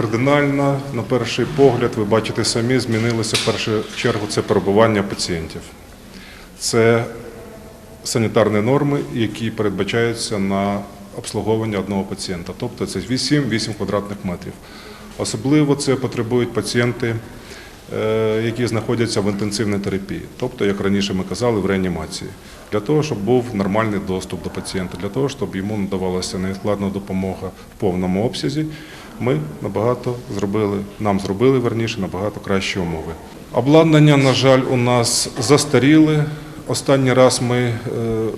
кардинально, на перший погляд, ви бачите самі, змінилося в першу чергу це перебування пацієнтів. Це санітарні норми, які передбачаються на обслуговування одного пацієнта. Тобто це 8-8 квадратних метрів. Особливо це потребують пацієнти, е, які знаходяться в інтенсивній терапії, тобто, як раніше ми казали, в реанімації, для того, щоб був нормальний доступ до пацієнта, для того, щоб йому надавалася невідкладна допомога в повному обсязі. Ми набагато зробили, нам зробили верніше набагато кращі умови. Обладнання, на жаль, у нас застаріли. Останній раз ми, е,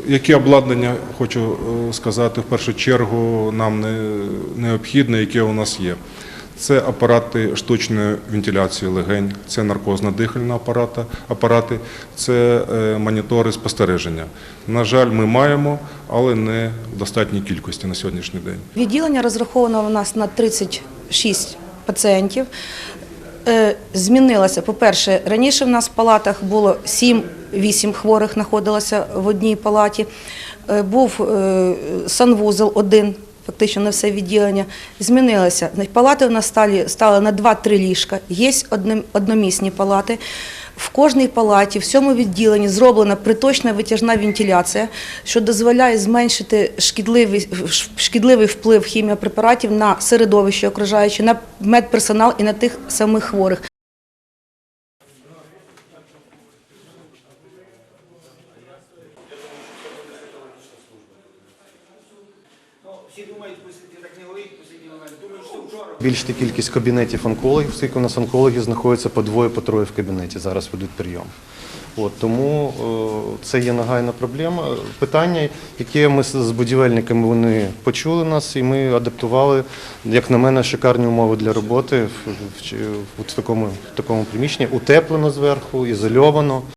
які обладнання, хочу е, сказати, в першу чергу нам не- необхідне, яке у нас є. Це апарати штучної вентиляції легень, це наркозно-дихальні апарати, це е, монітори спостереження. На жаль, ми маємо, але не в достатній кількості на сьогоднішній день. Відділення розраховано у нас на 36 пацієнтів. Е, Змінилося. По-перше, раніше в нас в палатах було 7-8 хворих знаходилося в одній палаті. Е, Був санвузол один, фактично на все відділення. Змінилося. Палати у нас стали, стали на 2-3 ліжка. Є одномісні палати. В кожній палаті, в цьому відділенні зроблена приточна витяжна вентиляція, що дозволяє зменшити шкідливий, шкідливий вплив хіміопрепаратів на середовище окружаюче, на медперсонал і на тих самих хворих. Всі думають, так не говорить, посиділи, думають, що вчора. Збільшити кількість кабінетів онкологів, оскільки у нас онкологи знаходяться по двоє, по троє в кабінеті, зараз ведуть прийом. От, тому е, це є нагальна проблема. Питання, яке ми з будівельниками вони почули нас, і ми адаптували, як на мене, шикарні умови для роботи в, в, в, в такому, в такому приміщенні, утеплено зверху, ізольовано.